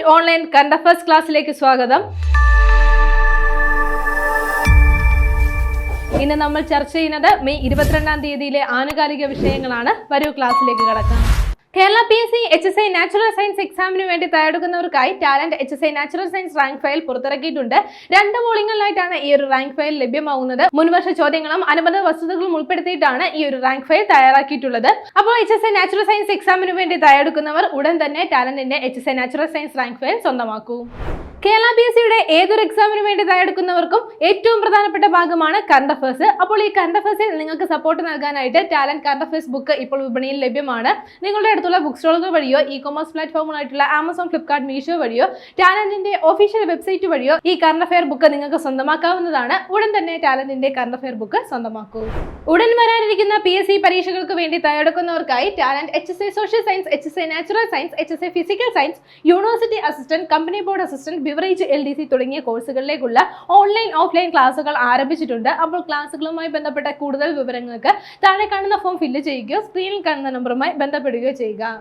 Talent online current affairs ക്ലാസ്സിലേക്ക് സ്വാഗതം. ഇന്ന് നമ്മൾ ചർച്ച ചെയ്യുന്നത് മെയ് ഇരുപത്തിരണ്ടാം തീയതിയിലെ ആനുകാലിക വിഷയങ്ങളാണ്. വരൂ ക്ലാസ്സിലേക്ക് കടക്കാം. Kerala P S C H S I natural science എക്സാമിന് വേണ്ടി തയ്യാറെടുക്കുന്നവർക്കായി Talent H S I natural science rank file പുറത്തിറക്കിയിട്ടുണ്ട്. രണ്ട് പോളിംഗുകളിലായിട്ടാണ് ഈ ഒരു റാങ്ക് ഫയൽ ലഭ്യമാവുന്നത്. മുൻവർഷ ചോദ്യങ്ങളും അനുബന്ധ വസ്തുതകളും ഉൾപ്പെടുത്തിയിട്ടാണ് ഈ ഒരു റാങ്ക് ഫയൽ തയ്യാറാക്കിയിട്ടുള്ളത്. അപ്പോൾ H S I natural science എക്സാമിന് വേണ്ടി തയ്യാറെടുക്കുന്നവർ ഉടൻ തന്നെ ടാലന്റിന്റെ H S I natural science rank file സ്വന്തമാക്കൂ. കേരള ബി എസ് സിയുടെ ഏതൊരു എക്സാമിന് വേണ്ടി തയ്യാറെടുക്കുന്നവർക്കും ഏറ്റവും പ്രധാനപ്പെട്ട ഭാഗമാണ് കറണ്ട് അഫേഴ്സ് അപ്പോൾ ഈ കറണ്ട് അഫേഴ്സിൽ നിങ്ങൾക്ക് സപ്പോർട്ട് നൽകാനായിട്ട് ടാലന്റ് കറണ്ട് അഫേഴ്സ് ബുക്ക് ഇപ്പോൾ വിപണിയിൽ ലഭ്യമാണ്. നിങ്ങളുടെ അടുത്തുള്ള ബുക്ക് സ്റ്റോളുകൾ വഴിയോ ഇ കൊമേഴ്സ് പ്ലാറ്റ്ഫോമുകളായിട്ടുള്ള ആമസോൺ ഫ്ലിപ്കാർട്ട് മീഷോ വഴിയോ ടാലന്റിന്റെ ഒഫീഷ്യൽ വെബ്സൈറ്റ് വഴിയോ ഈ കറണ്ട് അഫയർ ബുക്ക് നിങ്ങൾക്ക് സ്വന്തമാക്കാവുന്നതാണ്. ഉടൻ തന്നെ ടാലന്റിന്റെ കറണ്ട് അഫയർ ബുക്ക് സ്വന്തമാക്കൂ. ഉടൻ വരാനിരിക്കുന്ന പി എസ് സി പരീക്ഷകൾക്ക് വേണ്ടി തയ്യാറെടുക്കുന്നവർക്കായി Talent H S A social science H S A natural science H S A physical science university assistant company board assistant beverage L D C തുടങ്ങിയ കോഴ്സുകളിലേക്കുള്ള online offline ക്ലാസുകൾ ആരംഭിച്ചിട്ടുണ്ട്. അപ്പോൾ ക്ലാസുകളുമായി ബന്ധപ്പെട്ട കൂടുതൽ വിവരങ്ങൾക്ക് താഴെ കാണുന്ന ഫോം ഫില്ല് ചെയ്യുകയോ സ്ക്രീനിൽ കാണുന്ന നമ്പറുമായി ബന്ധപ്പെടുകയോ ചെയ്യുക.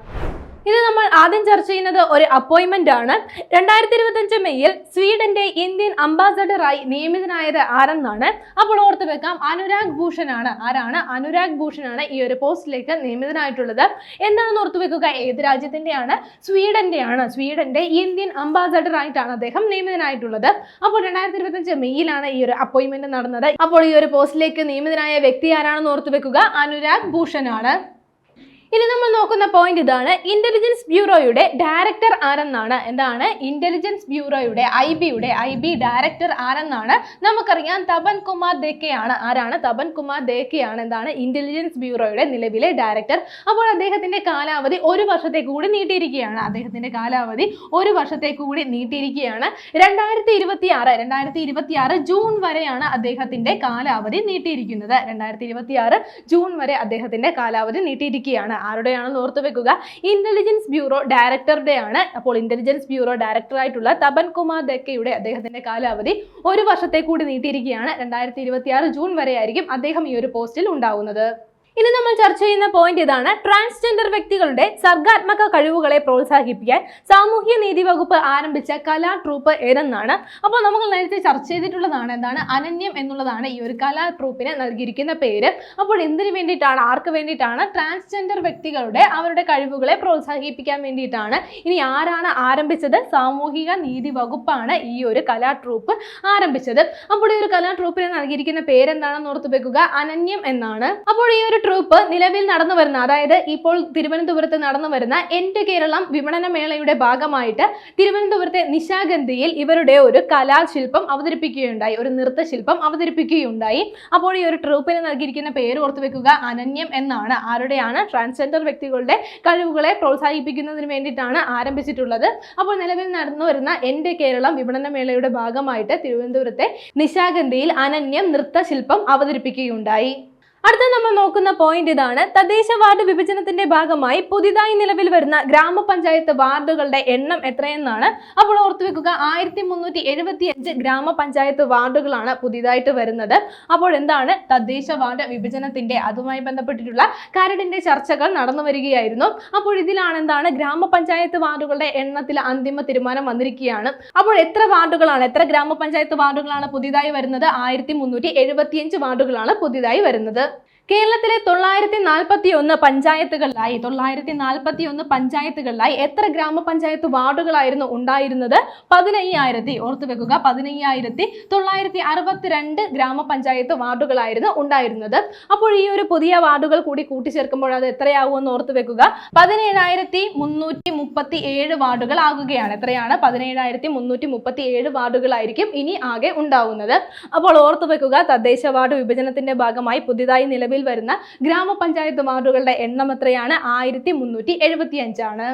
ഇത് നമ്മൾ ആദ്യം ചർച്ച ചെയ്യുന്നത് ഒരു അപ്പോയിന്റ്മെന്റ് ആണ്. രണ്ടായിരത്തി ഇരുപത്തഞ്ച് മെയ്യിൽ സ്വീഡന്റെ ഇന്ത്യൻ അംബാസഡറായി നിയമിതനായത് ആരെന്നാണ്? അപ്പോൾ ഓർത്ത് വെക്കാം അനുരാഗ് ഭൂഷൺ ആണ് ആരാണ്? അനുരാഗ് ഭൂഷൺ ആണ് ഈ ഒരു പോസ്റ്റിലേക്ക് നിയമിതനായിട്ടുള്ളത്. എന്താണെന്ന് ഓർത്ത് വെക്കുക ഏത് രാജ്യത്തിന്റെയാണ്? സ്വീഡന്റെയാണ്. സ്വീഡന്റെ ഇന്ത്യൻ അംബാസഡറായിട്ടാണ് അദ്ദേഹം നിയമിതനായിട്ടുള്ളത്. അപ്പോൾ രണ്ടായിരത്തി ഇരുപത്തഞ്ച് മെയ്യിലാണ് ഈ ഒരു അപ്പോയിന്റ്മെന്റ് നടന്നത്. അപ്പോൾ ഈ ഒരു പോസ്റ്റിലേക്ക് നിയമിതനായ വ്യക്തി ആരാണെന്ന് ഓർത്ത് വെക്കുക അനുരാഗ് ഭൂഷൺ ആണ് ഇനി നമ്മൾ നോക്കുന്ന പോയിന്റ് ഇതാണ് ഇന്റലിജൻസ് ബ്യൂറോയുടെ ഡയറക്ടർ ആരെന്നാണ്? എന്താണ്? ഇന്റലിജൻസ് ബ്യൂറോയുടെ ഐ ബിയുടെ ഐ ബി ഡയറക്ടർ ആരെന്നാണ്? നമുക്കറിയാം തപൻ കുമാർ ദേക്കയാണ്. ആരാണ്? തപൻ കുമാർ ദേക്കയാണ്. എന്താണ്? ഇന്റലിജൻസ് ബ്യൂറോയുടെ നിലവിലെ ഡയറക്ടർ അപ്പോൾ അദ്ദേഹത്തിന്റെ കാലാവധി ഒരു വർഷത്തേക്ക് കൂടി നീട്ടിയിരിക്കുകയാണ്. അദ്ദേഹത്തിന്റെ കാലാവധി ഒരു വർഷത്തേക്ക് കൂടി നീട്ടിയിരിക്കുകയാണ്. രണ്ടായിരത്തി ഇരുപത്തി ആറ് രണ്ടായിരത്തി ഇരുപത്തി ആറ് ജൂൺ വരെയാണ് അദ്ദേഹത്തിന്റെ കാലാവധി നീട്ടിയിരിക്കുന്നത്. രണ്ടായിരത്തി ഇരുപത്തി ആറ് ജൂൺ വരെ അദ്ദേഹത്തിന്റെ കാലാവധി നീട്ടിയിരിക്കുകയാണ്. ആരുടെയാണെന്ന് ഓർത്തു വെക്കുക. ഇന്റലിജൻസ് ബ്യൂറോ ഡയറക്ടറുടെയാണ്. അപ്പോൾ ഇന്റലിജൻസ് ബ്യൂറോ ഡയറക്ടർ ആയിട്ടുള്ള തപൻ കുമാർ ദക്കയുടെ അദ്ദേഹത്തിന്റെ കാലാവധി ഒരു വർഷത്തെ കൂടി നീട്ടിയിരിക്കുകയാണ്. രണ്ടായിരത്തി ജൂൺ വരെയായിരിക്കും അദ്ദേഹം ഈ ഒരു പോസ്റ്റിൽ ഉണ്ടാവുന്നത്. ഇനി നമ്മൾ ചർച്ച ചെയ്യുന്ന പോയിന്റ് ഇതാണ് ട്രാൻസ്ജെൻഡർ വ്യക്തികളുടെ സർഗാത്മക കഴിവുകളെ പ്രോത്സാഹിപ്പിക്കാൻ സാമൂഹ്യ നീതി വകുപ്പ് ആരംഭിച്ച കലാ ട്രൂപ്പ് ഏതെന്നാണ്? അപ്പോൾ നമ്മൾ നേരത്തെ ചർച്ച ചെയ്തിട്ടുള്ളതാണ് എന്താണ്? അനന്യം എന്നുള്ളതാണ് ഈ ഒരു കലാ ട്രൂപ്പിന് നൽകിയിരിക്കുന്ന പേര്. അപ്പോൾ എന്തിനു വേണ്ടിയിട്ടാണ്? ആർക്ക് വേണ്ടിയിട്ടാണ്? ട്രാൻസ്ജെൻഡർ വ്യക്തികളുടെ അവരുടെ കഴിവുകളെ പ്രോത്സാഹിപ്പിക്കാൻ വേണ്ടിയിട്ടാണ്. ഇനി ആരാണ് ആരംഭിച്ചത്? സാമൂഹിക നീതി വകുപ്പാണ് ഈ ഒരു കലാ ട്രൂപ്പ് ആരംഭിച്ചത്. അപ്പോൾ ഈ ഒരു കലാ ട്രൂപ്പിന് നൽകിയിരിക്കുന്ന പേരെന്താണെന്ന് ഓർത്ത് വെക്കുക? അനന്യം എന്നാണ്. അപ്പോൾ ഈ ഒരു ട്രൂപ്പ് നിലവിൽ നടന്നു വരുന്ന അതായത് ഇപ്പോൾ തിരുവനന്തപുരത്ത് നടന്നു വരുന്ന എന്റെ കേരളം വിപണന മേളയുടെ ഭാഗമായിട്ട് തിരുവനന്തപുരത്തെ നിശാഗന്ധിയിൽ ഇവരുടെ ഒരു കലാശില്പം അവതരിപ്പിക്കുകയുണ്ടായി ഒരു നൃത്തശില്പം അവതരിപ്പിക്കുകയുണ്ടായി. അപ്പോൾ ഈ ഒരു ട്രൂപ്പിന് നൽകിയിരിക്കുന്ന പേര് ഓർത്തു വെക്കുക അനന്യം എന്നാണ്. ആരുടെയാണ്? ട്രാൻസ്ജെൻഡർ വ്യക്തികളുടെ കഴിവുകളെ പ്രോത്സാഹിപ്പിക്കുന്നതിന് വേണ്ടിയിട്ടാണ് ആരംഭിച്ചിട്ടുള്ളത്. അപ്പോൾ നിലവിൽ നടന്നു വരുന്ന എന്റെ കേരളം വിപണന മേളയുടെ ഭാഗമായിട്ട് തിരുവനന്തപുരത്തെ നിശാഗന്ധിയിൽ അനന്യം നൃത്തശില്പം അവതരിപ്പിക്കുകയുണ്ടായി. അടുത്ത നമ്മൾ നോക്കുന്ന പോയിന്റ് ഇതാണ്. തദ്ദേശ വാർഡ് വിഭജനത്തിന്റെ ഭാഗമായി പുതിയതായി നിലവിൽ വരുന്ന ഗ്രാമപഞ്ചായത്ത് വാർഡുകളുടെ എണ്ണം എത്രയെന്നാണ് അപ്പോൾ ഓർത്തു വെക്കുക. ആയിരത്തി മുന്നൂറ്റി എഴുപത്തി അഞ്ച് ഗ്രാമപഞ്ചായത്ത് വാർഡുകളാണ് പുതിയതായിട്ട് വരുന്നത്. അപ്പോൾ എന്താണ് തദ്ദേശ വാർഡ് വിഭജനത്തിന്റെ അതുമായി ബന്ധപ്പെട്ടിട്ടുള്ള കരടിന്റെ ചർച്ചകൾ നടന്നു വരികയായിരുന്നു. അപ്പോൾ ഇതിലാണ് എന്താണ് ഗ്രാമപഞ്ചായത്ത് വാർഡുകളുടെ എണ്ണത്തിൽ അന്തിമ തീരുമാനം വന്നിരിക്കുകയാണ്. അപ്പോൾ എത്ര വാർഡുകളാണ് എത്ര ഗ്രാമപഞ്ചായത്ത് വാർഡുകളാണ് പുതിയതായി വരുന്നത്? ആയിരത്തി മുന്നൂറ്റി എഴുപത്തിയഞ്ച് വാർഡുകളാണ് പുതിയതായി വരുന്നത്. കേരളത്തിലെ തൊള്ളായിരത്തി നാൽപ്പത്തി ഒന്ന് പഞ്ചായത്തുകളിലായി തൊള്ളായിരത്തി നാൽപ്പത്തി ഒന്ന് പഞ്ചായത്തുകളിലായി എത്ര ഗ്രാമപഞ്ചായത്ത് വാർഡുകളായിരുന്നു ഉണ്ടായിരുന്നത്? പതിനയ്യായിരത്തി ഓർത്തു വെക്കുക പതിനയ്യായിരത്തി തൊള്ളായിരത്തി അറുപത്തിരണ്ട് ഗ്രാമപഞ്ചായത്ത് വാർഡുകളായിരുന്നു ഉണ്ടായിരുന്നത്. അപ്പോൾ ഈ ഒരു പുതിയ വാർഡുകൾ കൂടി കൂട്ടിച്ചേർക്കുമ്പോൾ അത് എത്രയാവുമെന്ന് ഓർത്തു വെക്കുക. പതിനേഴായിരത്തി മുന്നൂറ്റി മുപ്പത്തി ഏഴ് വാർഡുകൾ ആകുകയാണ്. എത്രയാണ്? പതിനേഴായിരത്തി മുന്നൂറ്റി മുപ്പത്തി ഏഴ് വാർഡുകളായിരിക്കും ഇനി ആകെ ഉണ്ടാവുന്നത്. അപ്പോൾ ഓർത്തു വെക്കുക തദ്ദേശ വാർഡ് വിഭജനത്തിന്റെ ഭാഗമായി പുതിയതായി നിലവിൽ വരുന്ന ഗ്രാമപഞ്ചായത്ത് വാർഡുകളുടെ എണ്ണം എത്രയാണ്? ആയിരത്തി മുന്നൂറ്റി എഴുപത്തി അഞ്ചാണ്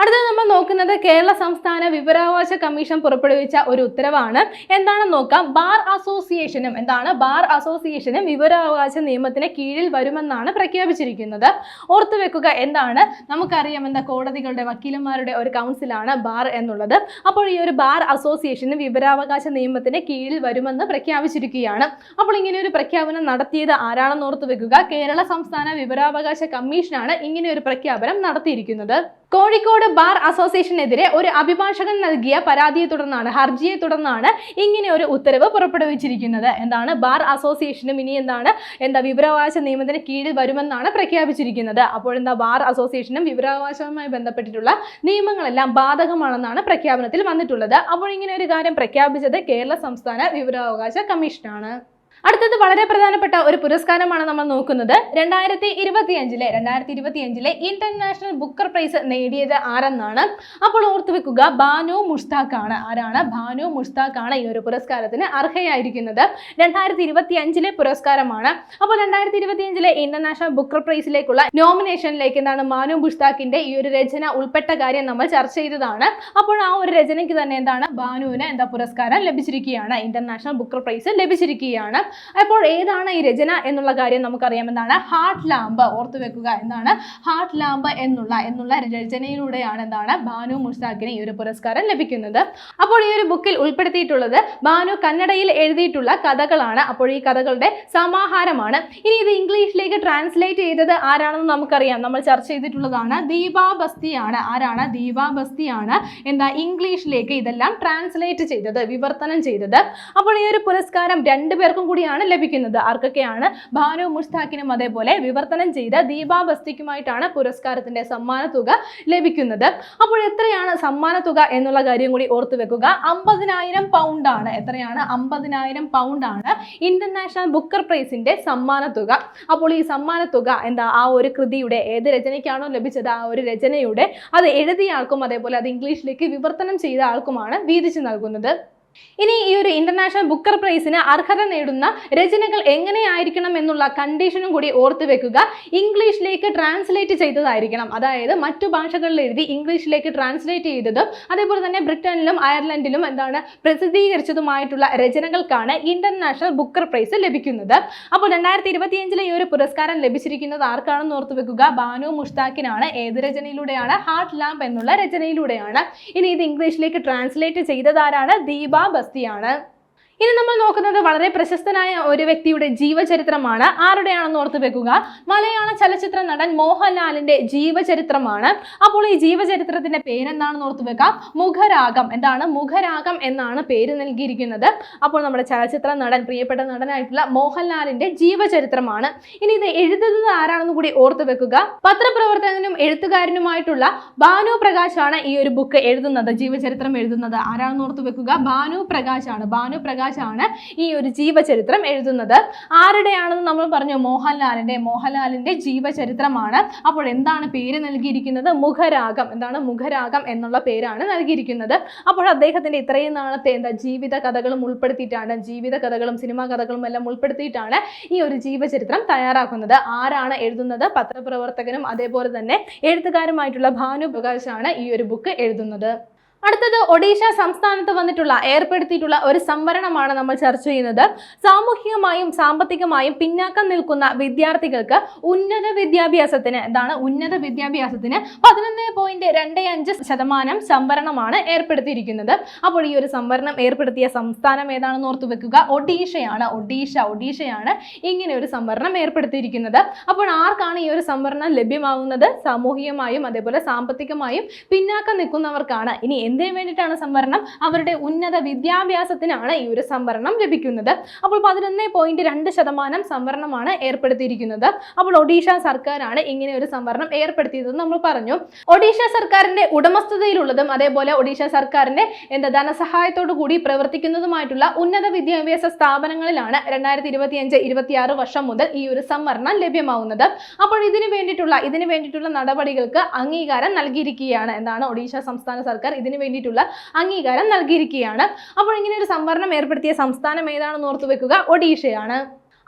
അടുത്തത് നമ്മൾ നോക്കുന്നത് കേരള സംസ്ഥാന വിവരാവകാശ കമ്മീഷൻ പുറപ്പെടുവിച്ച ഒരു ഉത്തരവാണ്. എന്താണെന്ന് നോക്കാം. ബാർ അസോസിയേഷനും എന്താണ്? ബാർ അസോസിയേഷനും വിവരാവകാശ നിയമത്തിന് കീഴിൽ വരുമെന്നാണ് പ്രഖ്യാപിച്ചിരിക്കുന്നത്. ഓർത്തു വെക്കുക എന്താണ്? നമുക്കറിയാം എന്താ കോടതികളുടെ വക്കീലന്മാരുടെ ഒരു കൗൺസിലാണ് ബാർ എന്നുള്ളത്. അപ്പോൾ ഈ ഒരു ബാർ അസോസിയേഷനും വിവരാവകാശ നിയമത്തിന് കീഴിൽ വരുമെന്ന് പ്രഖ്യാപിച്ചിരിക്കുകയാണ്. അപ്പോൾ ഇങ്ങനെ ഒരു പ്രഖ്യാപനം നടത്തിയത് ആരാണെന്ന് ഓർത്തു വെക്കുക. കേരള സംസ്ഥാന വിവരാവകാശ കമ്മീഷനാണ് ഇങ്ങനെ ഒരു പ്രഖ്യാപനം നടത്തിയിരിക്കുന്നത്. കോഴിക്കോട് ബാർ അസോസിയേഷനെതിരെ ഒരു അഭിഭാഷകൻ നൽകിയ പരാതിയെ തുടർന്നാണ് ഹർജിയെ തുടർന്നാണ് ഇങ്ങനെ ഒരു ഉത്തരവ് പുറപ്പെടുവിച്ചിരിക്കുന്നത്. എന്താണ്? ബാർ അസോസിയേഷനും ഇനി എന്താണ്? എന്താ വിവരാവകാശ നിയമത്തിന് കീഴിൽ വരുമെന്നാണ് പ്രഖ്യാപിച്ചിരിക്കുന്നത്. അപ്പോൾ എന്താ ബാർ അസോസിയേഷനും വിവരാവകാശവുമായി ബന്ധപ്പെട്ടിട്ടുള്ള നിയമങ്ങളെല്ലാം ബാധകമാണെന്നാണ് പ്രഖ്യാപനത്തിൽ വന്നിട്ടുള്ളത്. അപ്പോൾ ഇങ്ങനെ ഒരു കാര്യം പ്രഖ്യാപിച്ചത് കേരള സംസ്ഥാന വിവരാവകാശ കമ്മീഷനാണ്. അടുത്തത് വളരെ പ്രധാനപ്പെട്ട ഒരു പുരസ്കാരമാണ് നമ്മൾ നോക്കുന്നത്. രണ്ടായിരത്തി ഇരുപത്തി അഞ്ചിലെ രണ്ടായിരത്തി ഇരുപത്തി അഞ്ചിലെ ഇന്റർനാഷണൽ ബുക്കർ പ്രൈസ് നേടിയത് ആരെന്നാണ്? അപ്പോൾ ഓർത്തു വെക്കുക ബാനു മുഷ്താഖ് ആണ് ആരാണ്? ബാനു മുഷ്താഖ് ആണ് ഈ ഒരു പുരസ്കാരത്തിന് അർഹയായിരിക്കുന്നത്. രണ്ടായിരത്തി ഇരുപത്തി അഞ്ചിലെ പുരസ്കാരമാണ്. അപ്പോൾ രണ്ടായിരത്തി ഇരുപത്തി അഞ്ചിലെ ഇന്റർനാഷണൽ ബുക്കർ പ്രൈസിലേക്കുള്ള നോമിനേഷനിലേക്ക് എന്താണ് മാനു മുഷ്താഖിന്റെ ഈ ഒരു രചന ഉൾപ്പെട്ട കാര്യം നമ്മൾ ചർച്ച ചെയ്തതാണ്. അപ്പോൾ ആ ഒരു രചനയ്ക്ക് തന്നെ എന്താണ് ബാനുവിന് എന്താ പുരസ്കാരം ലഭിച്ചിരിക്കുകയാണ്? ഇന്റർനാഷണൽ ബുക്കർ പ്രൈസ് ലഭിച്ചിരിക്കുകയാണ്. അപ്പോൾ ഏതാണ് ഈ രചന എന്നുള്ള കാര്യം നമുക്ക് എന്താണ് ഹാർട്ട് ലാമ്പ് ഓർത്തു വെക്കുക എന്നാണ്. ഹാർട്ട് ലാമ്പ് എന്നുള്ള എന്നുള്ള രചനയിലൂടെയാണ് എന്താണ് ബാനു മുഷ്താഖിന് ഈ ഒരു പുരസ്കാരം ലഭിക്കുന്നത്. അപ്പോൾ ഈ ഒരു ബുക്കിൽ ഉൾപ്പെടുത്തിയിട്ടുള്ളത് ബാനു കന്നഡയിൽ എഴുതിയിട്ടുള്ള കഥകളാണ്. അപ്പോൾ ഈ കഥകളുടെ സമാഹാരമാണ്. ഇനി ഇത് ഇംഗ്ലീഷിലേക്ക് ട്രാൻസ്ലേറ്റ് ചെയ്തത് ആരാണെന്ന് നമുക്കറിയാം. നമ്മൾ ചർച്ച ചെയ്തിട്ടുള്ളതാണ് ദീപാബസ്തിയാണ് ആരാണ് ദീപാബസ്തിയാണ് എന്താ ഇംഗ്ലീഷിലേക്ക് ഇതെല്ലാം ട്രാൻസ്ലേറ്റ് ചെയ്തത് വിവർത്തനം ചെയ്തത്. അപ്പോൾ ഈ ഒരു പുരസ്കാരം രണ്ടു പേർക്കും കൂടിയാണ് ലഭിക്കുന്നത്. ആർക്കൊക്കെയാണ്? ഭാനു മുഷ്താഖിനും അതേപോലെ വിവർത്തനം ചെയ്ത ദീപാ ബസ്തിക്കുമായിട്ടാണ് പുരസ്കാരത്തിന്റെ സമ്മാന തുക ലഭിക്കുന്നത്. അപ്പോൾ എത്രയാണ് സമ്മാന തുക എന്നുള്ള കാര്യം കൂടി ഓർത്തു വെക്കുക. അമ്പതിനായിരം പൗണ്ട് ആണ് എത്രയാണ്? അമ്പതിനായിരം പൗണ്ട് ആണ് ഇന്റർനാഷണൽ ബുക്കർ പ്രൈസിന്റെ സമ്മാന തുക അപ്പോൾ ഈ സമ്മാന തുക എന്താ? ആ ഒരു കൃതിയുടെ ഏത് രചനയ്ക്കാണോ ലഭിച്ചത്? ആ ഒരു രചനയുടെ അത് എഴുതിയ ആൾക്കും അതേപോലെ അത് ഇംഗ്ലീഷിലേക്ക് വിവർത്തനം ചെയ്ത ആൾക്കുമാണ് വീതിച്ചു നൽകുന്നത്. ഇനി ഈ ഒരു ഇന്റർനാഷണൽ ബുക്കർ പ്രൈസിന് അർഹത നേടുന്ന രചനകൾ എങ്ങനെയായിരിക്കണം എന്നുള്ള കണ്ടീഷനും കൂടി ഓർത്ത് വെക്കുക. ഇംഗ്ലീഷിലേക്ക് ട്രാൻസ്ലേറ്റ് ചെയ്തതായിരിക്കണം. അതായത് മറ്റു ഭാഷകളിൽ എഴുതി ഇംഗ്ലീഷിലേക്ക് ട്രാൻസ്ലേറ്റ് ചെയ്തതും അതേപോലെ തന്നെ ബ്രിട്ടനിലും അയർലൻഡിലും എന്താണ് പ്രസിദ്ധീകരിച്ചതുമായിട്ടുള്ള രചനകൾക്കാണ് ഇന്റർനാഷണൽ ബുക്കർ പ്രൈസ് ലഭിക്കുന്നത്. അപ്പോൾ രണ്ടായിരത്തി ഇരുപത്തിയഞ്ചിലെ ഈ ഒരു പുരസ്കാരം ലഭിച്ചിരിക്കുന്നത് ആർക്കാണെന്ന് ഓർത്ത് വെക്കുക? ബാനു മുഷ്താഖിനാണ്. ഏത് രചനയിലൂടെയാണ്? ഹാർട്ട് ലാംപ് എന്നുള്ള രചനയിലൂടെയാണ്. ഇനി ഇത് ഇംഗ്ലീഷിലേക്ക് ട്രാൻസ്ലേറ്റ് ചെയ്തതാരാണ് ദീപ ബസ്തിയാണ് ഇനി നമ്മൾ നോക്കുന്നത് വളരെ പ്രശസ്തനായ ഒരു വ്യക്തിയുടെ ജീവചരിത്രമാണ്. ആരുടെയാണെന്ന് ഓർത്ത് വെക്കുക? മലയാള ചലച്ചിത്ര നടൻ മോഹൻലാലിന്റെ ജീവചരിത്രമാണ്. അപ്പോൾ ഈ ജീവചരിത്രത്തിന്റെ പേരെന്താണെന്ന് ഓർത്ത് വെക്കാം? മുഖരാഗം. എന്താണ്? മുഖരാഗം എന്നാണ് പേര് നൽകിയിരിക്കുന്നത്. അപ്പോൾ നമ്മുടെ ചലച്ചിത്ര നടൻ പ്രിയപ്പെട്ട നടനായിട്ടുള്ള മോഹൻലാലിന്റെ ജീവചരിത്രമാണ്. ഇനി ഇത് എഴുതുന്നത് ആരാണെന്ന് കൂടി ഓർത്ത് വെക്കുക. പത്രപ്രവർത്തകനും എഴുത്തുകാരനുമായിട്ടുള്ള ഭാനു പ്രകാശ് ആണ് ഈ ഒരു ബുക്ക് എഴുതുന്നത്. ജീവചരിത്രം എഴുതുന്നത് ആരാണെന്ന് ഓർത്ത് വെക്കുക? ഭാനു പ്രകാശ് ആണ് ഭാനു പ്രകാശ് ആണ് ഈ ഒരു ജീവചരിത്രം എഴുതുന്നത്. ആരുടെയാണെന്ന് നമ്മൾ പറഞ്ഞു മോഹൻലാലിന്റെ. മോഹൻലാലിന്റെ ജീവചരിത്രമാണ്. അപ്പോൾ എന്താണ് പേര് നൽകിയിരിക്കുന്നത്? മുഖരാഗം. എന്താണ് മുഖരാഗം എന്നുള്ള പേരാണ് നൽകിയിരിക്കുന്നത്. അപ്പോൾ അദ്ദേഹത്തിന്റെ ഇത്രയും നാളത്തെ എന്താ ജീവിത കഥകളും ഉൾപ്പെടുത്തിയിട്ടാണ് ജീവിത കഥകളും സിനിമാ കഥകളും എല്ലാം ഉൾപ്പെടുത്തിയിട്ടാണ് ഈ ഒരു ജീവചരിത്രം തയ്യാറാക്കുന്നത്. ആരാണ് എഴുതുന്നത്? പത്രപ്രവർത്തകനും അതേപോലെ തന്നെ എഴുത്തുകാരുമായിട്ടുള്ള ഭാനു പ്രകാശാണ് ഈ ഒരു ബുക്ക് എഴുതുന്നത്. അടുത്തത് ഒഡീഷ സംസ്ഥാനത്ത് വന്നിട്ടുള്ള ഏർപ്പെടുത്തിയിട്ടുള്ള ഒരു സംവരണമാണ് നമ്മൾ ചർച്ച ചെയ്യുന്നത്. സാമൂഹികമായും സാമ്പത്തികമായും പിന്നാക്കം നിൽക്കുന്ന വിദ്യാർത്ഥികൾക്ക് ഉന്നത വിദ്യാഭ്യാസത്തിന് എന്താണ് ഉന്നത വിദ്യാഭ്യാസത്തിന് പതിനൊന്ന് പോയിന്റ് രണ്ട് അഞ്ച് ശതമാനം സംവരണമാണ് ഏർപ്പെടുത്തിയിരിക്കുന്നത്. അപ്പോൾ ഈ ഒരു സംവരണം ഏർപ്പെടുത്തിയ സംസ്ഥാനം ഏതാണെന്ന് ഓർത്തു വെക്കുക. ഒഡീഷയാണ് ഒഡീഷ ഒഡീഷയാണ് ഇങ്ങനെ ഒരു സംവരണം ഏർപ്പെടുത്തിയിരിക്കുന്നത്. അപ്പോൾ ആർക്കാണ് ഈ ഒരു സംവരണം ലഭ്യമാകുന്നത് സാമൂഹികമായും അതേപോലെ സാമ്പത്തികമായും പിന്നാക്കം നിൽക്കുന്നവർക്കാണ്. ഇനി എന്തിനു വേണ്ടിയിട്ടാണ് സംവരണം? അവരുടെ ഉന്നത വിദ്യാഭ്യാസത്തിനാണ് ഈ ഒരു സംവരണം ലഭിക്കുന്നത്. അപ്പോൾ പതിനൊന്ന് പോയിന്റ് രണ്ട് ശതമാനം സംവരണമാണ് ഏർപ്പെടുത്തിയിരിക്കുന്നത്. അപ്പോൾ ഒഡീഷ സർക്കാരാണ് ഇങ്ങനെ ഒരു സംവരണം ഏർപ്പെടുത്തിയതെന്ന് നമ്മൾ പറഞ്ഞു. ഒഡീഷ സർക്കാരിന്റെ ഉടമസ്ഥതയിലുള്ളതും അതേപോലെ ഒഡീഷ സർക്കാരിന്റെ എന്താ ധനസഹായത്തോടു കൂടി പ്രവർത്തിക്കുന്നതുമായിട്ടുള്ള ഉന്നത വിദ്യാഭ്യാസ സ്ഥാപനങ്ങളിലാണ് രണ്ടായിരത്തി ഇരുപത്തിയഞ്ച് ഇരുപത്തിയാറ് വർഷം മുതൽ ഈ ഒരു സംവരണം ലഭ്യമാവുന്നത്. അപ്പോൾ ഇതിനു വേണ്ടിയിട്ടുള്ള ഇതിനു വേണ്ടിയിട്ടുള്ള നടപടികൾക്ക് അംഗീകാരം നൽകിയിരിക്കുകയാണ്. എന്താണ്? ഒഡീഷ സംസ്ഥാന സർക്കാർ ഇതിനു വേണ്ടിയിട്ടുള്ള അംഗീകാരം നൽകിയിരിക്കുകയാണ്. അപ്പോൾ ഇങ്ങനെ ഒരു സംവരണം ഏർപ്പെടുത്തിയ സംസ്ഥാനം ഏതാണെന്ന് ഓർത്തു വെക്കുക? ഒഡീഷയാണ്.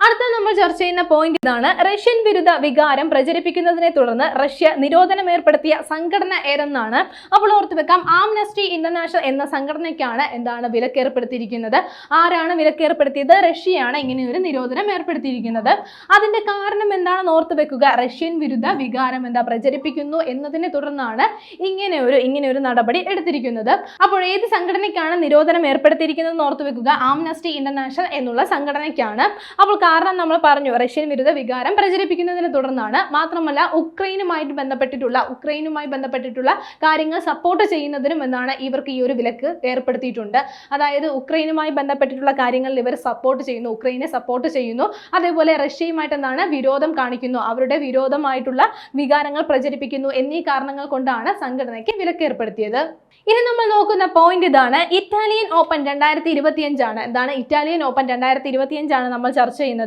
അടുത്ത നമ്മൾ ചർച്ച ചെയ്യുന്ന പോയിന്റ് ഇതാണ്. റഷ്യൻ വിരുദ്ധ വികാരം പ്രചരിപ്പിക്കുന്നതിനെ തുടർന്ന് റഷ്യ നിരോധനം ഏർപ്പെടുത്തിയ സംഘടന ഏതെന്നാണ്? അപ്പോൾ ഓർത്ത് വെക്കാം. ആംനസ്റ്റി ഇന്റർനാഷണൽ എന്ന സംഘടനയ്ക്കാണ് എന്താണ് വിലക്ക് ഏർപ്പെടുത്തിയിരിക്കുന്നത് ആരാണ് വിലക്ക് ഏർപ്പെടുത്തിയത് റഷ്യയാണ് ഇങ്ങനെ ഒരു നിരോധനം ഏർപ്പെടുത്തിയിരിക്കുന്നത്. അതിന്റെ കാരണം എന്താണെന്ന് ഓർത്ത് വെക്കുക. റഷ്യൻ വിരുദ്ധ വികാരം എന്താ പ്രചരിപ്പിക്കുന്നു എന്നതിനെ തുടർന്നാണ് ഇങ്ങനെ ഒരു ഇങ്ങനെ ഒരു നടപടി എടുത്തിരിക്കുന്നത്. അപ്പോൾ ഏത് സംഘടനയ്ക്കാണ് നിരോധനം ഏർപ്പെടുത്തിയിരിക്കുന്നത് എന്ന് ഓർത്ത് വെക്കുക. ആംനസ്റ്റി ഇന്റർനാഷണൽ എന്നുള്ള സംഘടനയ്ക്കാണ്. അപ്പോൾ കാരണം നമ്മൾ പറഞ്ഞു റഷ്യൻ വിരുദ്ധ വികാരം പ്രചരിപ്പിക്കുന്നതിനെ തുടർന്നാണ് മാത്രമല്ല ഉക്രൈനുമായിട്ട് ബന്ധപ്പെട്ടിട്ടുള്ള ഉക്രൈനുമായി ബന്ധപ്പെട്ടിട്ടുള്ള കാര്യങ്ങൾ സപ്പോർട്ട് ചെയ്യുന്നതിനും എന്നാണ് ഇവർക്ക് ഈ ഒരു വിലക്ക് ഏർപ്പെടുത്തിയിട്ടുണ്ട്. അതായത് ഉക്രൈനുമായി ബന്ധപ്പെട്ടിട്ടുള്ള കാര്യങ്ങളിൽ ഇവർ സപ്പോർട്ട് ചെയ്യുന്നു ഉക്രൈനെ സപ്പോർട്ട് ചെയ്യുന്നു. അതേപോലെ റഷ്യയുമായിട്ട് എന്താണ് വിരോധം കാണിക്കുന്നു അവരുടെ വിരോധമായിട്ടുള്ള വികാരങ്ങൾ പ്രചരിപ്പിക്കുന്നു എന്നീ കാരണങ്ങൾ കൊണ്ടാണ് സംഘടനയ്ക്ക് വിലക്ക് ഏർപ്പെടുത്തിയത്. ഇനി നമ്മൾ നോക്കുന്ന പോയിന്റ് ഇതാണ് ഇറ്റാലിയൻ ഓപ്പൺ രണ്ടായിരത്തി ഇരുപത്തിയഞ്ചാണ്. എന്താണ് ഇറ്റാലിയൻ ഓപ്പൺ രണ്ടായിരത്തി ഇരുപത്തിയഞ്ചാണ് നമ്മൾ ചർച്ച ചെയ്യുന്നത്.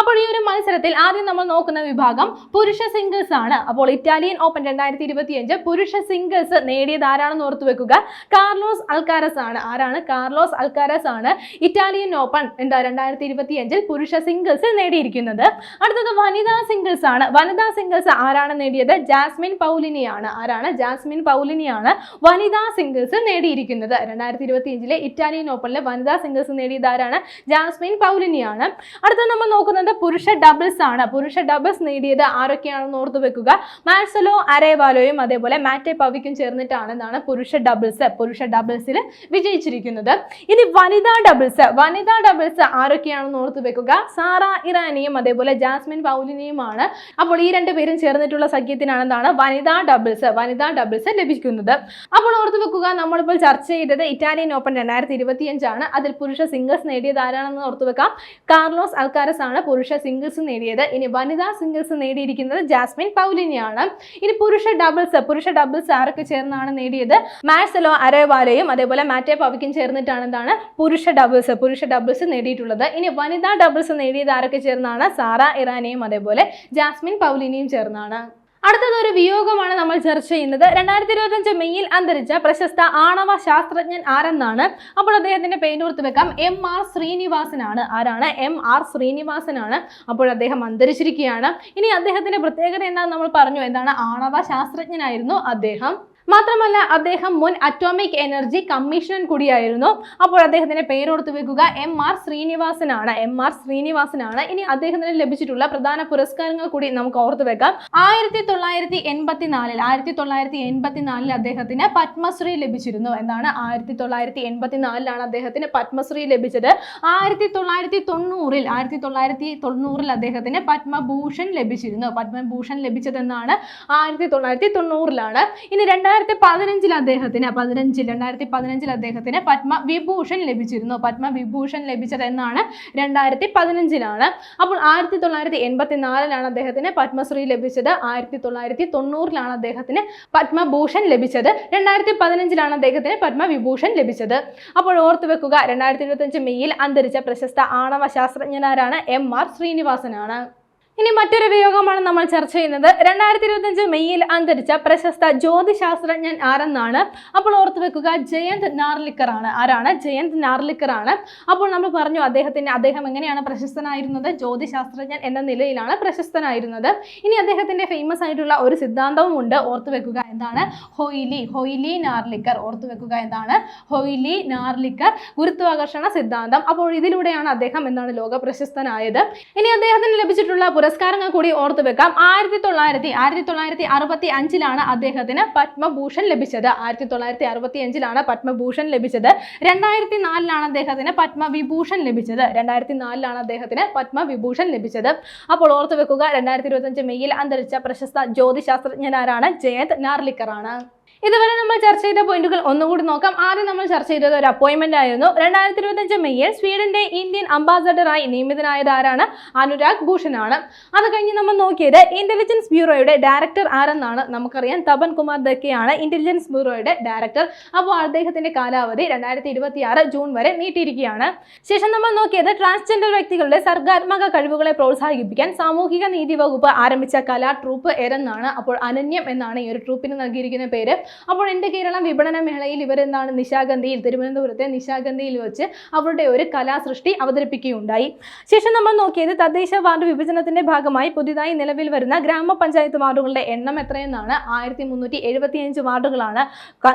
അപ്പോൾ ഈ ഒരു മത്സരത്തിൽ ആദ്യം നമ്മൾ നോക്കുന്ന വിഭാഗം പുരുഷ സിംഗിൾസ് ആണ്. അപ്പോൾ ഇറ്റാലിയൻ ഓപ്പൺ രണ്ടായിരത്തി ഇരുപത്തിയഞ്ച് പുരുഷ സിംഗിൾസ് നേടിയത് ആരാണെന്ന് ഓർത്തു വെക്കുക? കാർലോസ് അൽക്കാരസ് ആണ്. ആരാണ്? കാർലോസ് അൽക്കാരസ് ആണ് ഇറ്റാലിയൻ ഓപ്പൺ എന്താ രണ്ടായിരത്തി ഇരുപത്തിയഞ്ചിൽ പുരുഷ സിംഗിൾസ് നേടിയിരിക്കുന്നത്. അടുത്തത് വനിതാ സിംഗിൾസ് ആണ്. വനിതാ സിംഗിൾസ് ആരാണ് നേടിയത്? ജാസ്മിൻ പൗലിനിയാണ് ആരാണ്? ജാസ്മിൻ പൗലിനിയാണ് വനിതാ സിംഗിൾസ് നേടിയിരിക്കുന്നത്. രണ്ടായിരത്തി ഇരുപത്തിയഞ്ചിലെ ഇറ്റാലിയൻ ഓപ്പണിലെ വനിതാ സിംഗിൾസ് നേടിയത് ആരാണ്? ജാസ്മിൻ പൗലിനിയാണ് അടുത്തത് നമ്മൾ നോക്കുന്നത് പുരുഷ ഡബിൾസ് ആണ്. പുരുഷ ഡബിൾസ് നേടിയത് ആരൊക്കെയാണെന്ന് ഓർത്തു വെക്കുക. മാർസലോ അരേവാലോയും അതേപോലെ മാറ്റെ പവിക്കും ചേർന്നിട്ടാണ് എന്നാണ് പുരുഷ ഡബിൾസ് പുരുഷ ഡബിൾസിൽ വിജയിച്ചിരിക്കുന്നത്. ഇനി വനിതാ ഡബിൾസ് വനിതാ ഡബിൾസ് ആരൊക്കെയാണെന്ന് ഓർത്തു വെക്കുക. സാറ ഇറാനിയും അതേപോലെ ജാസ്മിൻ പൗലിനിയുമാണ്. അപ്പോൾ ഈ രണ്ട് പേരും ചേർന്നിട്ടുള്ള സഖ്യത്തിനാണെന്നാണ് വനിതാ ഡബിൾസ് വനിതാ ഡബിൾസ് ലഭിക്കുന്നത്. അപ്പോൾ ഓർത്തു വെക്കുക നമ്മളിപ്പോൾ ചർച്ച ചെയ്തത് ഇറ്റാലിയൻ ഓപ്പൺ രണ്ടായിരത്തി ഇരുപത്തിയഞ്ചാണ്. അതിൽ പുരുഷ സിംഗിൾസ് നേടിയത് ആരാണെന്ന് ഓർത്തു വെക്കാം. കാർലോസ് അൽക്കാരസ് ആണ് പുരുഷ സിംഗിൾസ് നേടിയത്. ഇനി വനിതാ സിംഗിൾസ് നേടിയിരിക്കുന്നത് ജാസ്മിൻ പൗലിനിയാണ്. ഇനി പുരുഷ ഡബിൾസ് പുരുഷ ഡബിൾസ് ആരൊക്കെ ചേർന്നാണ് നേടിയത്? മാർസലോ അരേവാലയും അതേപോലെ മാറ്റേ പവിക്കും ചേർന്നിട്ടാണ് എന്താണ്? പുരുഷ ഡബിൾസ് പുരുഷ ഡബിൾസ് നേടിയിട്ടുള്ളത്. ഇനി വനിതാ ഡബിൾസ് നേടിയത് ആരൊക്കെ ചേർന്നാണ്? സാറ ഇറാനിയും അതേപോലെ ജാസ്മിൻ പൗലിനിയും ചേർന്നാണ്. അടുത്തത് ഒരു വിയോഗമാണ് നമ്മൾ ചർച്ച ചെയ്യുന്നത്. രണ്ടായിരത്തി ഇരുപത്തഞ്ച് മെയ്യിൽ അന്തരിച്ച പ്രശസ്ത ആണവ ശാസ്ത്രജ്ഞൻ ആരെന്നാണ്? അപ്പോൾ അദ്ദേഹത്തിന്റെ പേര് ഓർത്ത് വെക്കാം. എം ആർ ശ്രീനിവാസനാണ്. ആരാണ്? എം ആർ ശ്രീനിവാസനാണ്. അപ്പോൾ അദ്ദേഹം അന്തരിച്ചിരിക്കുകയാണ്. ഇനി അദ്ദേഹത്തിന്റെ പ്രത്യേകത എന്താണെന്ന് നമ്മൾ പറഞ്ഞു. എന്താണ്? ആണവ ശാസ്ത്രജ്ഞനായിരുന്നു അദ്ദേഹം. മാത്രമല്ല അദ്ദേഹം മുൻ അറ്റോമിക് എനർജി കമ്മീഷൻ കൂടിയായിരുന്നു. അപ്പോൾ അദ്ദേഹത്തിന്റെ പേരോർത്ത് വെക്കുക എം ആർ ശ്രീനിവാസനാണ്. എം ആർ ശ്രീനിവാസനാണ്. ഇനി അദ്ദേഹത്തിന് ലഭിച്ചിട്ടുള്ള പ്രധാന പുരസ്കാരങ്ങൾ കൂടി നമുക്ക് ഓർത്തു വെക്കാം. ആയിരത്തി തൊള്ളായിരത്തി എൺപത്തിനാലിൽ ആയിരത്തി തൊള്ളായിരത്തി എൺപത്തിനാലിൽ അദ്ദേഹത്തിന് പത്മശ്രീ ലഭിച്ചിരുന്നു എന്താണ് ആയിരത്തി തൊള്ളായിരത്തി എൺപത്തിനാലിലാണ് അദ്ദേഹത്തിന് പത്മശ്രീ ലഭിച്ചത്. ആയിരത്തി തൊള്ളായിരത്തി തൊണ്ണൂറിൽ ആയിരത്തി തൊള്ളായിരത്തി തൊണ്ണൂറിൽ അദ്ദേഹത്തിന് പത്മഭൂഷൺ ലഭിച്ചിരുന്നു. പത്മഭൂഷൺ ലഭിച്ചതെന്നാണ് ആയിരത്തി തൊള്ളായിരത്തി തൊണ്ണൂറിലാണ് ഇനി രണ്ടായിരത്തി പതിനഞ്ചിൽ അദ്ദേഹത്തിന് പതിനഞ്ചിൽ രണ്ടായിരത്തി പതിനഞ്ചിൽ അദ്ദേഹത്തിന് പത്മവിഭൂഷൺ ലഭിച്ചിരുന്നു. പത്മവിഭൂഷൺ ലഭിച്ചത് എന്നാണ് രണ്ടായിരത്തി പതിനഞ്ചിലാണ്. അപ്പോൾ ആയിരത്തി തൊള്ളായിരത്തി എൺപത്തി നാലിലാണ് അദ്ദേഹത്തിന് പത്മശ്രീ ലഭിച്ചത്. ആയിരത്തി തൊള്ളായിരത്തി തൊണ്ണൂറിലാണ് അദ്ദേഹത്തിന് പത്മഭൂഷൺ ലഭിച്ചത്. രണ്ടായിരത്തി പതിനഞ്ചിലാണ് അദ്ദേഹത്തിന് പത്മവിഭൂഷൺ ലഭിച്ചത്. അപ്പോൾ ഓർത്തു വെക്കുക രണ്ടായിരത്തി ഇരുപത്തഞ്ച് മെയ്യിൽ അന്തരിച്ച പ്രശസ്ത ആണവ ശാസ്ത്രജ്ഞനാരാണ് എം ആർ ശ്രീനിവാസനാണ്. ഇനി മറ്റൊരു വിയോഗമാണ് നമ്മൾ ചർച്ച ചെയ്യുന്നത്. രണ്ടായിരത്തി ഇരുപത്തഞ്ച് മെയ്യിൽ അന്തരിച്ച പ്രശസ്ത ജ്യോതിശാസ്ത്രജ്ഞൻ ആരെന്നാണ്? അപ്പോൾ ഓർത്തു വെക്കുക ജയന്ത് നാർലിക്കർ ആണ് ആരാണ്? ജയന്ത് നാർലിക്കർ ആണ് അപ്പോൾ നമ്മൾ പറഞ്ഞു അദ്ദേഹത്തിന് അദ്ദേഹം എങ്ങനെയാണ് പ്രശസ്തനായിരുന്നത്? ജ്യോതിശാസ്ത്രജ്ഞൻ എന്ന നിലയിലാണ് പ്രശസ്തനായിരുന്നത്. ഇനി അദ്ദേഹത്തിന്റെ ഫേമസ് ആയിട്ടുള്ള ഒരു സിദ്ധാന്തവും ഉണ്ട്. ഓർത്തു വെക്കുക എന്താണ്? ഹൊയ്ലി ഹൊയ്ലി നാർലിക്കർ. ഓർത്തു വെക്കുക എന്താണ്? ഹൊയ്ലി നാർലിക്കർ. ഗുരുത്വാകർഷണ സിദ്ധാന്തം. അപ്പോൾ ഇതിലൂടെയാണ് അദ്ദേഹം എന്താണ് ലോക പ്രശസ്തനായത് ഇനി അദ്ദേഹത്തിന് ലഭിച്ചിട്ടുള്ള പുരസ്കാരങ്ങൾ കൂടി ഓർത്തു വെക്കാം. ആയിരത്തി തൊള്ളായിരത്തി ആയിരത്തി തൊള്ളായിരത്തി അറുപത്തി അഞ്ചിലാണ് അദ്ദേഹത്തിന് പത്മഭൂഷൺ ലഭിച്ചത്. ആയിരത്തി തൊള്ളായിരത്തി അറുപത്തി അഞ്ചിലാണ് പത്മഭൂഷൺ ലഭിച്ചത്. രണ്ടായിരത്തി നാലിലാണ് അദ്ദേഹത്തിന് പത്മവിഭൂഷൺ ലഭിച്ചത്. രണ്ടായിരത്തി നാലിലാണ് അദ്ദേഹത്തിന് പത്മവിഭൂഷൺ ലഭിച്ചത്. അപ്പോൾ ഓർത്തു വെക്കുക രണ്ടായിരത്തി ഇരുപത്തഞ്ച് മെയ്യിൽ അന്തരിച്ച പ്രശസ്ത ജ്യോതിശാസ്ത്രജ്ഞനാരാണ് ജയന്ത് നാർലിക്കർ ആണ് ഇതുവരെ നമ്മൾ ചർച്ച ചെയ്ത പോയിന്റുകൾ ഒന്നുകൂടി നോക്കാം. ആദ്യം നമ്മൾ ചർച്ച ചെയ്തത് ഒരു അപ്പോയിന്റ്മെന്റ് ആയിരുന്നു. രണ്ടായിരത്തി ഇരുപത്തഞ്ച് മെയ്യിൽ സ്വീഡന്റെ ഇന്ത്യൻ അംബാസഡറായി നിയമിതനായത് ആരാണ്? അനുരാഗ് ഭൂഷൺ ആണ് അത് കഴിഞ്ഞ് നമ്മൾ നോക്കിയത് ഇന്റലിജൻസ് ബ്യൂറോയുടെ ഡയറക്ടർ ആരെന്നാണ് നമുക്കറിയാം. തപൻ കുമാർ ദക്കയാണ് ഇന്റലിജൻസ് ബ്യൂറോയുടെ ഡയറക്ടർ അപ്പോൾ അദ്ദേഹത്തിന്റെ കാലാവധി രണ്ടായിരത്തി ഇരുപത്തി ആറ് ജൂൺ വരെ നീട്ടിയിരിക്കുകയാണ്. ശേഷം നമ്മൾ നോക്കിയത് ട്രാൻസ്ജെൻഡർ വ്യക്തികളുടെ സർഗാത്മക കഴിവുകളെ പ്രോത്സാഹിപ്പിക്കാൻ സാമൂഹിക നീതി വകുപ്പ് ആരംഭിച്ച കലാ ട്രൂപ്പ് എരെന്നാണ് അപ്പോൾ അനന്യം എന്നാണ് ഈ ഒരു ട്രൂപ്പിന് നൽകിയിരിക്കുന്ന പേര്. അപ്പോൾ എന്റെ കേരളം വിപണന മേളയിൽ ഇവരെന്താണ്? നിശാഗന്ധിയിൽ തിരുവനന്തപുരത്തെ നിശാഗന്ധിയിൽ വെച്ച് അവരുടെ ഒരു കലാസൃഷ്ടി അവതരിപ്പിക്കുകയുണ്ടായി. ശേഷം നമ്മൾ നോക്കിയത് തദ്ദേശ വാർഡ് വിഭജനത്തിന്റെ ഭാഗമായി പുതിയതായി നിലവിൽ വരുന്ന ഗ്രാമപഞ്ചായത്ത് വാർഡുകളുടെ എണ്ണം എത്രയെന്നാണ്? ആയിരത്തി മുന്നൂറ്റി എഴുപത്തിയഞ്ച് വാർഡുകളാണ്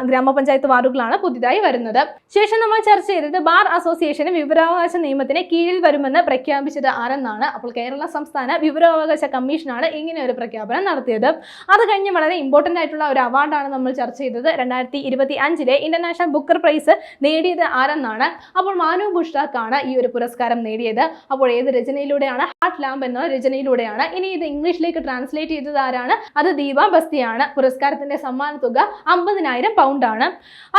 ഗ്രാമപഞ്ചായത്ത് വാർഡുകളാണ് പുതിയതായി വരുന്നത്. ശേഷം നമ്മൾ ചർച്ച ചെയ്തത് ബാർ അസോസിയേഷന് വിവരാവകാശ നിയമത്തിന് കീഴിൽ വരുമെന്ന് പ്രഖ്യാപിച്ചത് ആരെന്നാണ്? അപ്പോൾ കേരള സംസ്ഥാന വിവരാവകാശ കമ്മീഷനാണ് ഇങ്ങനെ ഒരു പ്രഖ്യാപനം നടത്തിയത്. അത് കഴിഞ്ഞ് വളരെ ഇമ്പോർട്ടന്റ് ആയിട്ടുള്ള ഒരു അവാർഡാണ് നമ്മൾ ചർച്ച ചെയ്തത് രണ്ടായിരത്തി ഇരുപത്തി അഞ്ചിലെ ഇന്റർനാഷണൽ ബുക്കർ പ്രൈസ് നേടിയത് ആരെന്നാണ്? അപ്പോൾ മാനു ബുഷ്താക്കാണ് ഈ ഒരു പുരസ്കാരം നേടിയത്. അപ്പോൾ ഏത് രചനയിലൂടെയാണ്? ഹാർട്ട് ലാംബ് എന്ന രചനയിലൂടെയാണ്. ഇനി ഇത് ഇംഗ്ലീഷിലേക്ക് ട്രാൻസ്ലേറ്റ് ചെയ്തത് ആരാണ്? അത് ദീപ ബസ്തിയാണ്. പുരസ്കാരത്തിന്റെ സമ്മാന തുക അമ്പതിനായിരം പൗണ്ടാണ്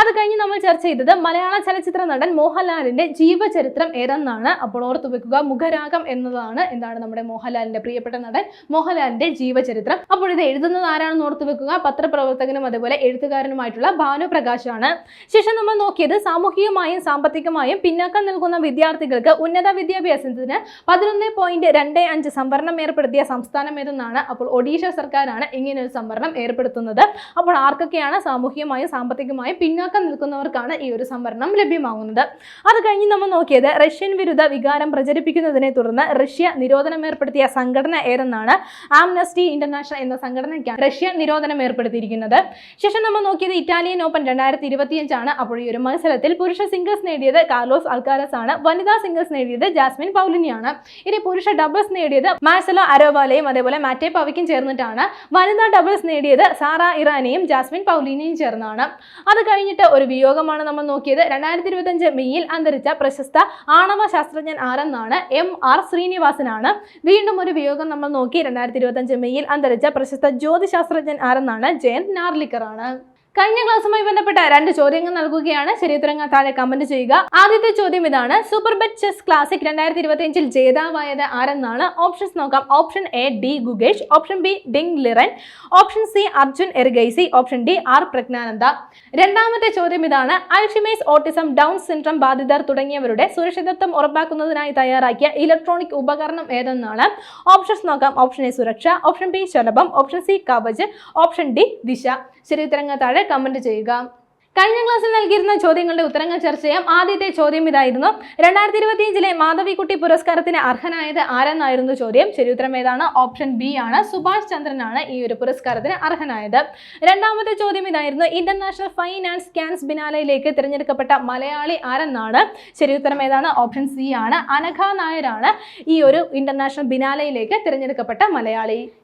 അത് കഴിഞ്ഞ് നമ്മൾ ചർച്ച ചെയ്തത് മലയാള ചലച്ചിത്ര നടൻ മോഹൻലാലിന്റെ ജീവചരിത്രം ഏതെന്നാണ്? അപ്പോൾ ഓർത്തു വെക്കുക മുഖരാഗം എന്നതാണ് എന്താണ് നമ്മുടെ മോഹൻലാലിന്റെ പ്രിയപ്പെട്ട നടൻ മോഹൻലാലിന്റെ ജീവചരിത്രം. അപ്പോൾ ഇത് എഴുതുന്നത് ആരാണെന്ന് ഓർത്തു വെക്കുക പത്രപ്രവർത്തകനും അതുപോലെ എഴുത്തുകാരനുമായിട്ടുള്ള ഭാനുപ്രകാശാണ് ശേഷം നമ്മൾ നോക്കിയത് സാമൂഹികമായും സാമ്പത്തികമായും പിന്നാക്കം നിൽക്കുന്ന വിദ്യാർത്ഥികൾക്ക് ഉന്നത വിദ്യാഭ്യാസത്തിന് പതിനൊന്ന് പോയിന്റ് രണ്ട് അഞ്ച് സംവരണം ഏർപ്പെടുത്തിയ സംസ്ഥാനം ഏതെന്നാണ് അപ്പോൾ ഒഡീഷ സർക്കാരാണ് ഇങ്ങനെ ഒരു സംവരണം ഏർപ്പെടുത്തുന്നത്. അപ്പോൾ ആർക്കൊക്കെയാണ് സാമൂഹികമായും സാമ്പത്തികമായും പിന്നാക്കം നിൽക്കുന്നവർക്കാണ് ഈ ഒരു സംവരണം ലഭ്യമാകുന്നത്. അത് കഴിഞ്ഞ് നമ്മൾ നോക്കിയത് റഷ്യൻ വിരുദ്ധ വികാരം പ്രചരിപ്പിക്കുന്നതിനെ തുടർന്ന് റഷ്യ നിരോധനം ഏർപ്പെടുത്തിയ സംഘടന ഏതെന്നാണ്? ആംനസ്റ്റി ഇന്റർനാഷണൽ എന്ന സംഘടനയ്ക്കാണ് റഷ്യ നിരോധനം ഏർപ്പെടുത്തിയിരിക്കുന്നത്. നമ്മൾ നോക്കിയത് ഇറ്റാലിയൻ ഓപ്പൺ രണ്ടായിരത്തി ഇരുപത്തിയഞ്ചാണ് അപ്പോൾ ഈ ഒരു മത്സരത്തിൽ പുരുഷ സിംഗിൾസ് നേടിയത് കാർലോസ് അൽക്കാരസ് ആണ്. വനിതാ സിംഗിൾസ് നേടിയത് ജാസ്മിൻ പൗലിനിയാണ്. ഇനി പുരുഷ ഡബിൾസ് നേടിയത് മാർസലോ അരോവാലയും അതേപോലെ മാറ്റേ പവിക്കും ചേർന്നിട്ടാണ്. വനിതാ ഡബിൾസ് നേടിയത് സാറ ഇറാനിയും ജാസ്മിൻ പൗലിനിയും ചേർന്നാണ്. അത് കഴിഞ്ഞിട്ട് ഒരു വിയോഗമാണ് നമ്മൾ നോക്കിയത്. രണ്ടായിരത്തി ഇരുപത്തഞ്ച് മെയ്യിൽ അന്തരിച്ച പ്രശസ്ത ആണവ ശാസ്ത്രജ്ഞൻ ആരെന്നാണ് എം ആർ ശ്രീനിവാസനാണ്. വീണ്ടും ഒരു വിയോഗം നമ്മൾ നോക്കി രണ്ടായിരത്തി ഇരുപത്തഞ്ച് മെയ്യിൽ അന്തരിച്ച പ്രശസ്ത ജ്യോതിശാസ്ത്രജ്ഞൻ ആരെന്നാണ് ജയന്ത് നാർലിക്കർ ആണ് കഴിഞ്ഞ ക്ലാസ്സുമായി ബന്ധപ്പെട്ട രണ്ട് ചോദ്യങ്ങൾ നൽകുകയാണ്. ചരിത്രങ്ങൾ താഴെ കമന്റ് ചെയ്യുക. ആദ്യത്തെ ചോദ്യം ഇതാണ്. സൂപ്പർ ബെറ്റ് ചെസ് ക്ലാസിക് രണ്ടായിരത്തി ഇരുപത്തി അഞ്ചിൽ ജേതാവായത് ആരെന്നാണ്? ഓപ്ഷൻസ് നോക്കാം. Option A D Gukesh option B Ding Liren option C Arjun Erigaisi option D R Praggnanandhaa രണ്ടാമത്തെ ചോദ്യം ഇതാണ്. അൽഷിമേസ് ഓട്ടിസം ഡൗൺ സിൻഡ്രം ബാധിതർ തുടങ്ങിയവരുടെ സുരക്ഷിതത്വം ഉറപ്പാക്കുന്നതിനായി തയ്യാറാക്കിയ ഇലക്ട്രോണിക് ഉപകരണം ഏതെന്നാണ്? ഓപ്ഷൻസ് നോക്കാം. Option A Suraksha. Option B Shalabham. Option C Kavach. Option D Disha. ചരിത്രങ്ങൾ താഴെ കമന്റ് ചെയ്യുക. കഴിഞ്ഞ ക്ലാസ്സിൽ നൽകിയിരുന്ന ചോദ്യങ്ങളുടെ ഉത്തരങ്ങൾ ചർച്ച ചെയ്യാം. ആദ്യത്തെ ചോദ്യം ഇതായിരുന്നു. രണ്ടായിരത്തി ഇരുപത്തിയഞ്ചിലെ മാധവിക്കുട്ടി പുരസ്കാരത്തിന് അർഹനായത് ആരെന്നായിരുന്നു ചോദ്യം? ശരിയുത്തരം ഏതാണ്? ഓപ്ഷൻ ബി ആണ്. സുഭാഷ് ചന്ദ്രനാണ് ഈ ഒരു പുരസ്കാരത്തിന് അർഹനായത്. രണ്ടാമത്തെ ചോദ്യം ഇതായിരുന്നു. ഇന്റർനാഷണൽ ഫൈൻ ആൻഡ് സ്കാൻസ് ബിനാലയിലേക്ക് തിരഞ്ഞെടുക്കപ്പെട്ട മലയാളി ആരെന്നാണ്? ശരിയുത്തരം ഏതാണ്? ഓപ്ഷൻ സി ആണ്. അനഘ നായരാണ് ഈ ഒരു ഇന്റർനാഷണൽ ബിനാലയിലേക്ക് തിരഞ്ഞെടുക്കപ്പെട്ട മലയാളി.